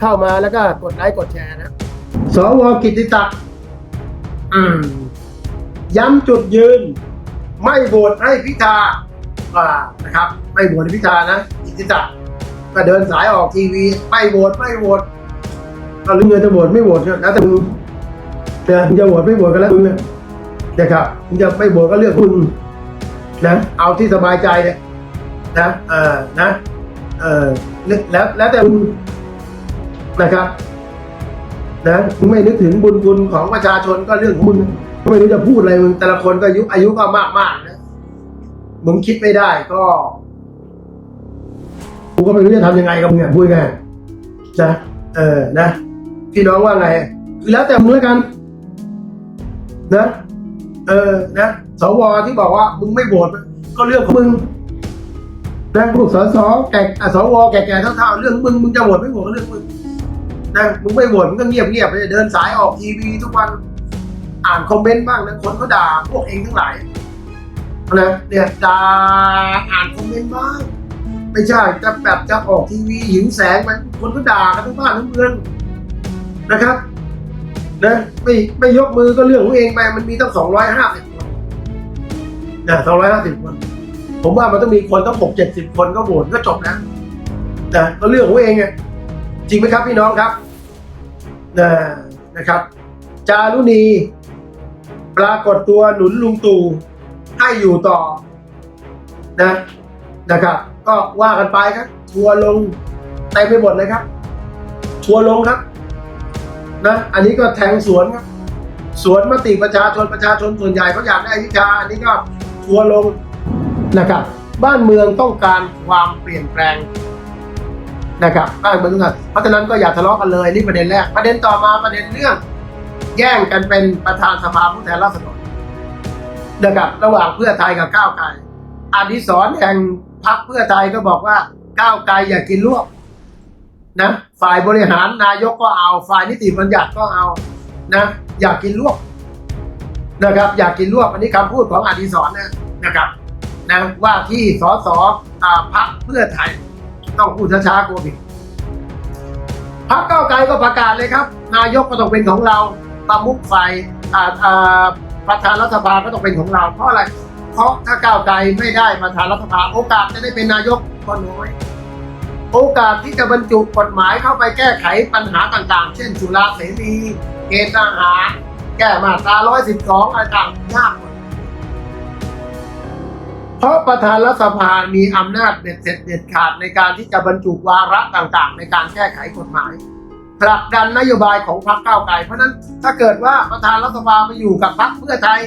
เข้ามาแล้วก็กดไลค์กดแชร์นะ สวกิตติศักดิ์อืมย้ำจุดยืน ไม่โหวตให้พิธาอ่านะครับ ไม่โหวตให้พิธานะกิตติศักดิ์ก็เดินสายออกทีวี ไม่โหวตไม่โหวตเอาเรื่องจะโหวตไม่โหวตก็แล้วแต่มึงนะมึงจะโหวตไม่โหวตก็แล้วมึงนะนะครับมึงจะไม่โหวตก็เรื่องมึงนะ เอาที่สบายใจเนี่ยนะเออนะเออแล้วแล้วแต่มึง นะครับนะไม่นึกถึงบุญคุณของประชาชนก็เรื่องของมึงไม่รู้จะพูดอะไรมึงแต่ละคนก็อายุอายุก็มากมากนะมึงคิดไม่ได้ก็กูก็ไม่รู้จะทำยังไงกับมึงอะพูดไง่ายๆนะเออนะพี่น้องว่าไงแล้วแต่มึงแล้วกัน นะ เออนะสวที่บอกว่ามึงไม่โหวตก็เรื่องของมึงนะพวกสสแก่อะสวแก่ๆเท่าๆเรื่องมึงมึงจะโหวตไม่โหวตก็เรื่องมึง นะมึงไม่โหวตมึงก็เงียบเงียบไปเดินสายออกทีวีทุกวันอ่านคอมเมนต์บ้างนะคนเขาด่าพวกเองทั้งหลายนะเนี่ยด่าอ่านคอมเมนต์บ้างไม่ใช่จะแบบจะออกทีวีหิวแสงไปคนก็ด่ากันทั้งบ้านทั้งเมืองนะครับนะไม่ไม่ยกมือก็เรื่องของเองไปมันมีตั้งสองร้อยห้าสิบคนนะสองร้อยห้าสิบคน ผมว่ามันต้องมีคนต้องหกเจ็ดสิบคนก็โหวตก็จบนะนะก็เรื่องของเองไงจริงไหมครับพี่น้องครับ นะนะครับ จารุณี ปรากฏตัวหนุนลุงตู่ให้อยู่ต่อนะนะครับ ก็ว่ากันไปครับ ทัวร์ลงเต็มไปหมดเลยครับ ทัวร์ลงครับนะอันนี้ก็แทงสวนครับ สวนมติประชาชนประชาชนส่วนใหญ่เขาอยากได้วิชาอันนี้ก็ทัวร์ลงนะครับ บ้านเมืองต้องการความเปลี่ยนแปลง นะครับบ้านเมืองต้องการเพราะฉะนั้นก็อย่าทะเลาะกันเลยนี่ประเด็นแรกประเด็นต่อมาประเด็นเรื่อง แย่งกันเป็นประธานสภาผู้แทนราษฎรนะครับระหว่างเพื่อไทยกับก้าวไกลอดิศรแห่งพรรคเพื่อไทยก็บอกว่าก้าวไกลอย่ากินลวกนะฝ่ายบริหารนายกก็เอา ฝ่ายนิติบัญญัติก็เอานะอยากกินลวกนะครับอยากกินลวกอันนี้คำพูดของอดิศรนะนะครับนะว่าที่สสอ่าพักเพื่อไทย ต้องพูดช้าๆกลัวผิดพักเก้าวไกลก็ประกาศเลยครับ นายกก็ต้องเป็นของเราประมุขฝ่ายประธานรัฐสภาก็ต้องเป็นของเรา เพราะอะไร เพราะถ้าก้าวไกลไม่ได้ประธานรัฐสภาโอกาสจะได้เป็นนายกก็น้อย โอกาสที่จะบรรจุกฎหมายเข้าไปแก้ไขปัญหาต่างๆ เช่นสุราเสรีเกณฑ์ทหารแก้มาตรา112อะไรต่างยาก เพราะประธานรัฐสภามีอำนาจเด็ดเสร็จเด็ดขาดในการที่จะบรรจุวาระต่างๆ ในการแก้ไขกฎหมายผลักดันนโยบายของพรรคก้าวไกล เพราะนั้นถ้าเกิดว่าประธานรัฐสภาไปอยู่กับพรรคเพื่อไทย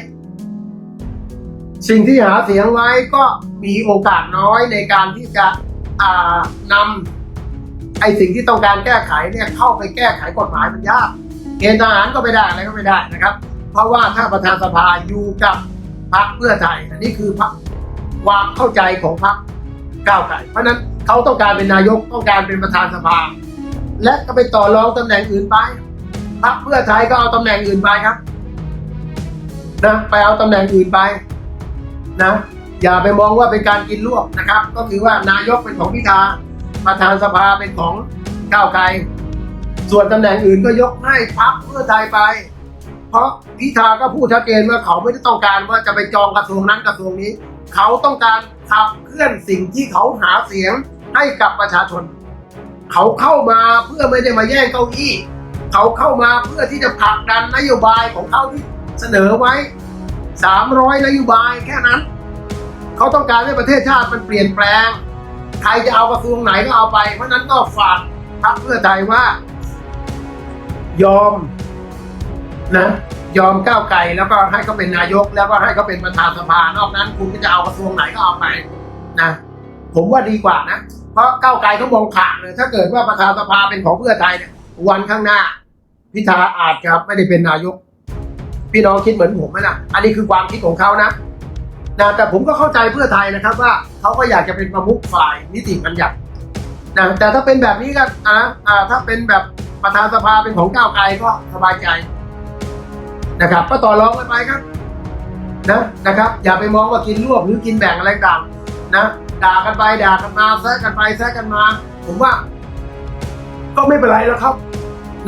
สิ่งที่หาเสียงไว้ก็มีโอกาสน้อยในการที่จะนำไอ้สิ่งที่ต้องการแก้ไขเนี่ยเข้าไปแก้ไขกฎหมายมันยากเกณฑ์ทหารก็ไม่ได้อะไรก็ไม่ได้นะครับ เพราะว่าถ้าประธานสภาอยู่กับพรรคเพื่อไทย อันนี้คือพรรค ความเข้าใจของพรรคก้าวไกลเพราะนั้นเขาต้องการเป็นนายกต้องการเป็นประธานสภา และก็ไปต่อรองตำแหน่งอื่นไปพรรคเพื่อไทยก็เอาตำแหน่งอื่นไปครับนะไปเอาตำแหน่งอื่นไปนะอย่าไปมองว่าเป็นการกินลวกนะครับ ก็คือว่านายกเป็นของพิธาประธานสภาเป็นของก้าวไกล ส่วนตำแหน่งอื่นก็ยกให้พรรคเพื่อไทยไป เพราะพิธาก็พูดชัดเจนว่าเขาไม่ได้ต้องการว่าจะไปจองกระทรวงนั้นกระทรวงนี้ เขาต้องการขับเคลื่อนสิ่งที่เขาหาเสียงให้กับประชาชน เขาเข้ามาเพื่อไม่ได้มาแย่งเก้าอี้ เขาเข้ามาเพื่อที่จะผลักดันนโยบายของเขาที่เสนอไว้ 300 นโยบายแค่นั้น เขาต้องการให้ประเทศชาติมันเปลี่ยนแปลง ใครจะเอากระทรวงไหนก็เอาไป เพราะนั้นก็ฝากพรรคเพื่อไทยว่ายอม นะยอมก้าวไกลแล้วก็ให้เขาเป็นนายก แล้วก็ให้เขาเป็นประธานสภานอกนั้น คุณก็จะเอากระทรวงไหนก็เอาไปนะผมว่าดีกว่านะ เพราะก้าวไกลเขามองขาดเลยถ้าเกิดว่าประธานสภาเป็นของเพื่อไทยเนี่ยวันข้างหน้า พิธาอาจจะไม่ได้เป็นนายก พี่น้องคิดเหมือนผมไหมนะอันนี้คือความคิดของเขานะนะแต่ผมก็เข้าใจเพื่อไทยนะครับว่าเขาก็อยากจะเป็นประมุขฝ่ายนิติบัญญัตินะแต่ถ้าเป็นแบบนี้ก็อ่าอ่าถ้าเป็นแบบประธานสภาเป็นของก้าวไกลก็สบายใจ นะครับ ก็ต่อรองกันไปครับนะนะครับ อย่าไปมองว่ากินรวบหรือกินแบ่งอะไรต่างนะด่ากันไปด่ากันมาแซะกันไปแซะกันมา ผมว่า ก็ไม่เป็นไรแล้วครับ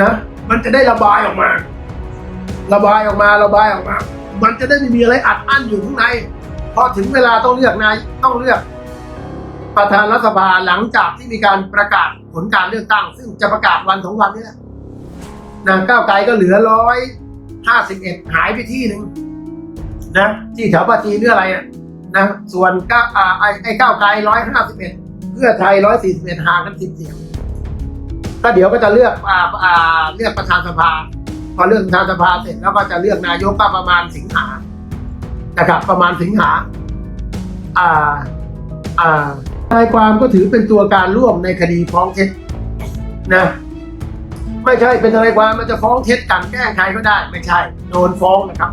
นะ มันจะได้ระบายออกมา ระบายออกมาระบายออกมา มันจะได้ไม่มีอะไรอัดอั้นอยู่ข้างในพอถึงเวลาต้องเลือกนายต้องเลือก ประธานรัฐสภาหลังจากที่มีการประกาศผลการเลือกตั้ง ซึ่งจะประกาศวันสองวันนี้แหละนะก้าวไกลก็เหลือร้อย ห้าสิบเอ็ดหายไปที่หนึ่งนะที่แถวปาจีนหรืออะไรอะนะส่วนก้าอ่าไอ้ไอ้ก้าวไกลร้อยห้าสิบเอ็ดเพื่อไทยร้อยสี่สิบเอ็ดห่างกันสิบเสียงก็เดี๋ยวก็จะเลือกอ่าอ่าเลือกประธานสภา พอเลือกประธานสภาเสร็จแล้วก็จะเลือกนายกก็ประมาณสิงหานะครับประมาณสิงหาอ่าอ่าทนายความก็ถือเป็นตัวการร่วมในคดีฟ้องเท็จนะ ไม่ใช่เป็นทนายความมันจะฟ้องเท็จกันแกล้งใครก็ได้ ไม่ใช่ โดนฟ้องนะครับ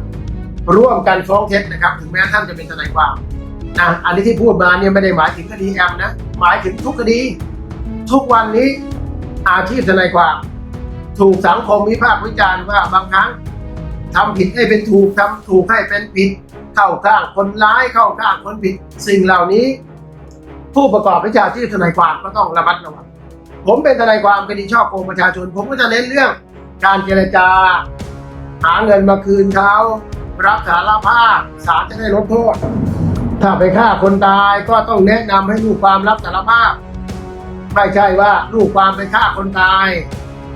ร่วมกันฟ้องเท็จนะครับ ถึงแม้ท่านจะเป็นทนายความนะอันนี้ที่พูดมาเนี่ยไม่ได้หมายถึงคดีแอมนะหมายถึงทุกคดี ทุกวันนี้อาชีพทนายความ ถูกสังคมวิพากษ์วิจารณ์ว่าบางครั้งทำผิดให้เป็นถูกทำถูกให้เป็นผิด เข้าข้างคนร้ายเข้าข้างคนผิด สิ่งเหล่านี้ ผู้ประกอบวิชาชีพทนายความก็ต้องระมัดระวัง ผมเป็นทนายความคดีช่อโกงประชาชน ผมก็จะเน้นเรื่องการเจรจา หาเงินมาคืนเขารับสารภาพศาลจะได้ลดโทษ ถ้าไปฆ่าคนตายก็ต้องแนะนำให้ลูกความรับสารภาพ ไม่ใช่ว่าลูกความไปฆ่าคนตาย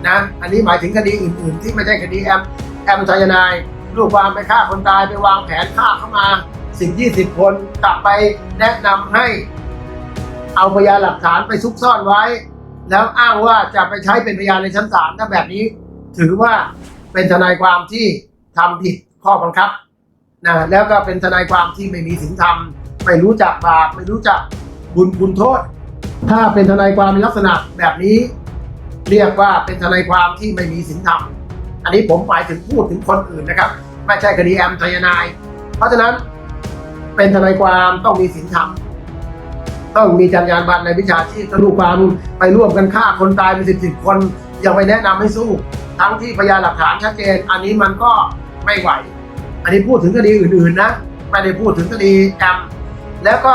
นะอันนี้หมายถึงคดีอื่น ๆ ที่ไม่ใช่คดีแอมแอมไซยนด์ลูกความไปฆ่าคนตายไปวางแผนฆ่าเข้ามาสิบยี่สิบคนกลับไปแนะนำให้ เอาพยานหลักฐานไปซุกซ่อนไว้ แล้วอ้างว่าจะไปใช้เป็นพยานในชั้นศาลถ้าแบบนี้ ถือว่าเป็นทนายความที่ทำผิดข้อบังคับนะแล้วก็เป็นทนายความที่ไม่มีศีลธรรมไม่รู้จักบาปไม่รู้จักบุญคุณโทษ ถ้าเป็นทนายความในลักษณะแบบนี้ เรียกว่าเป็นทนายความที่ไม่มีศีลธรรม อันนี้ผมหมายถึงพูดถึงคนอื่นนะครับ ไม่ใช่คดีแอมทยนาย เพราะฉะนั้นเป็นทนายความต้องมีศีลธรรม ต้องมีจรรยาบรรณในวิชาชีพทะลุความไปร่วมกันฆ่าคนตายเป็นสิบสิบคนยังไปแนะนำให้สู้ ทั้งที่พยานหลักฐานชัดเจน อันนี้มันก็ไม่ไหว อันนี้พูดถึงคดีอื่นๆนะไม่ได้พูดถึงคดีแอมแล้วก็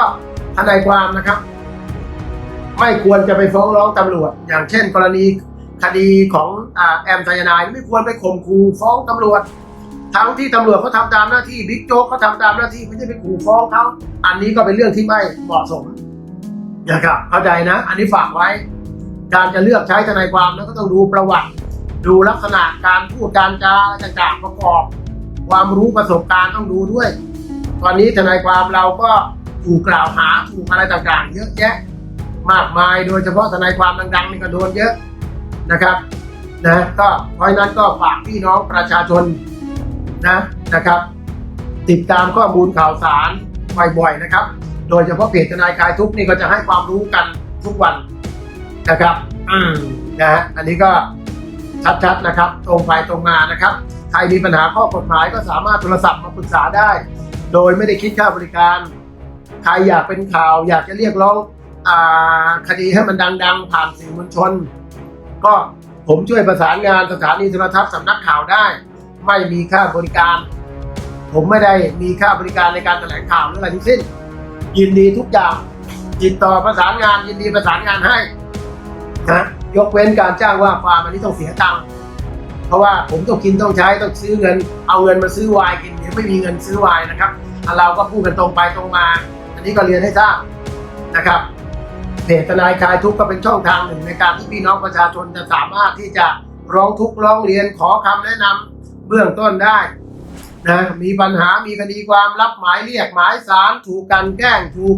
ทนายความนะครับ ไม่ควรจะไปฟ้องร้องตำรวจ อย่างเช่น กรณีคดีของอแอมไซยานด์ไม่ควรไปข่มขู่ฟ้องตำรวจ ทั้งที่ตำรวจเขาทำตามหน้าที่บิ๊กโจ๊กเขาทำตามหน้าที่ไม่ใช่ไปขู่ฟ้องเขาอันนี้ก็เป็นเรื่องที่ไม่เหมาะสม นะครับเข้าใจนะ อันนี้ฝากไว้ การจะเลือกใช้ทนายความแล้วก็ต้องดูประวัติ ดูลักษณะการพูดการจาต่างๆประกอบ ความรู้ประสบการณ์ต้องดูด้วย ตอนนี้ทนายความเราก็ถูกกล่าวหาถูกอะไรต่างๆ เยอะแยะ มากมายโดยเฉพาะทนายความดังๆนี่ก็โดนเยอะนะครับนะก็เพราะนั้นก็ฝากพี่น้องประชาชนนะนะครับ ติดตามข้อมูลข่าวสารบ่อยๆนะครับ โดยเฉพาะเพจทนายคลายทุกนี่ก็จะให้ความรู้กันทุกวันนะครับ อืมนะฮะอันนี้ก็ชัดๆนะครับ ตรงไปตรงมานะครับ ใครมีปัญหาข้อกฎหมายก็สามารถโทรศัพท์มาปรึกษาได้ โดยไม่ได้คิดค่าบริการ ใครอยากเป็นข่าว อยากจะเรียกร้องอาคดีให้มันดัง ๆ ผ่านสื่อมวลชน ก็ผมช่วยประสานงานสถานีโทรทัศน์สำนักข่าวได้ ไม่มีค่าบริการ ผมไม่ได้มีค่าบริการในการแถลงข่าวหรืออะไรทั้งสิ้น ยินดีทุกอย่างติดต่อประสานงานยินดีประสานงานให้นะยกเว้นการจ้างว่าความอันนี้ต้องเสียตังค์เพราะว่าผมต้องกินต้องใช้ต้องซื้อเงิน เอาเงินมาซื้อวน์กินเดี๋ยวไม่มีเงินซื้อวน์นะครับเราก็พูดกันตรงไปตรงมา อันนี้ก็เรียนให้ทราบนะครับเพจทนายคลายทุกข์ก็เป็นช่องทางหนึ่งในการที่พี่น้องประชาชนจะสามารถที่จะร้องทุกข์ร้องเรียนขอคำแนะนำเบื้องต้นได้ นะมีปัญหามีคดีความรับหมายเรียกหมายสารถูกกันแกล้งถูก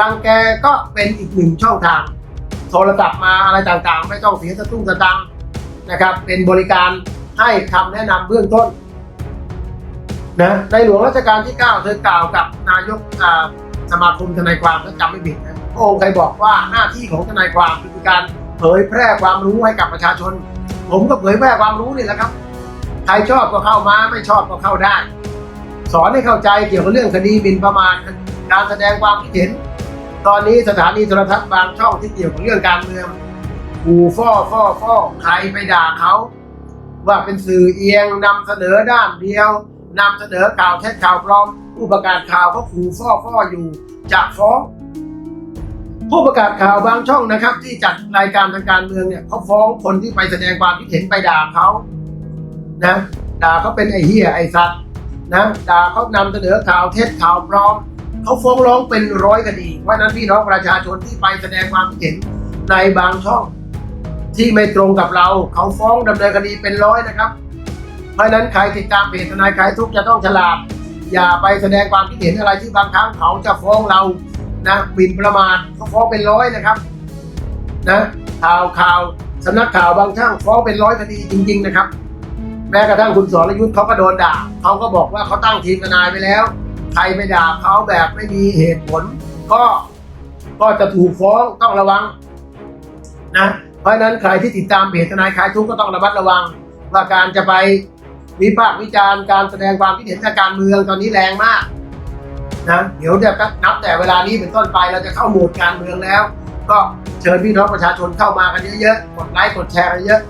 รังแกก็เป็นอีกหนึ่งช่องทาง โทรศัพท์มาอะไรต่างๆ ไม่ต้องเสียสตุ้งสตังนะครับ เป็นบริการให้คำแนะนำเบื้องต้นนะในหลวงรัชกาลที่ 9 เธอกล่าวกับนายกสมาคมทนายความถ้าจำไม่ผิดนะพระองค์เคยบอกว่าหน้าที่ของทนายความคือการเผยแพร่ความรู้ให้กับประชาชน ผมก็เผยแพร่ความรู้นี่แหละครับ ใครชอบก็เข้ามาไม่ชอบก็เข้าได้ สอนให้เข้าใจเกี่ยวกับเรื่องคดีหมิ่นประมาทการแสดงความคิดเห็น ตอนนี้สถานีโทรทัศน์บางช่องที่เกี่ยวกับเรื่องการเมืองขู่ฟ้อฟ้อฟ้อใครไปด่าเขา ว่าเป็นสื่อเอียงนำเสนอด้านเดียวนำเสนอข่าวเท็จข่าวปลอมผู้ประกาศข่าวเขาขู่ฟ้อฟ้ออยู่จะฟ้องผู้ประกาศข่าวบางช่องนะครับ ที่จัดรายการทางการเมืองเนี่ยเขาฟ้องคนที่ไปแสดงความคิดเห็นไปด่าเขา นะด่าเขาเป็นไอ้เหี้ยไอ้สัตว์นะด่าเขานำเสนอข่าวเท็จข่าวปลอมเขาฟ้องร้องเป็นร้อยคดีเพราะนั้นพี่น้องประชาชนที่ไปแสดงความคิดเห็นในบางช่องที่ไม่ตรงกับเรา เขาฟ้องดำเนินคดีเป็นร้อยนะครับ เพราะนั้นใครติดตามเพจทนายคลายทุกจะต้องฉลาด อย่าไปแสดงความคิดเห็นอะไรที่บางครั้งเขาจะฟ้องเรานะหมิ่นประมาทเขาฟ้องเป็นร้อยนะครับนะข่าวข่าวสำนักข่าวบางช่างฟ้องเป็นร้อยคดีจริง ๆ นะครับ แม้กระทั่งคุณสรยุทธ์เขาก็โดนด่าเขาก็บอกว่าเขาตั้งทีมทนายไปแล้ว ใครไปด่าเขาแบบไม่มีเหตุผล ก็ก็จะถูกฟ้องต้องระวังนะเพราะนั้นใครที่ติดตามเพจทนายคลายทุกข์ก็ต้องระมัดระวังว่าการจะไปวิพากษ์วิจารณ์การแสดงความคิดเห็นทางการเมืองตอนนี้แรงมากนะเดี๋ยวจะนับแต่เวลานี้เป็นต้นไปเราจะเข้าโหมดการเมืองแล้ว ก็เชิญพี่น้องประชาชนเข้ามากันเยอะๆกดไลค์กดแชร์กันเยอะ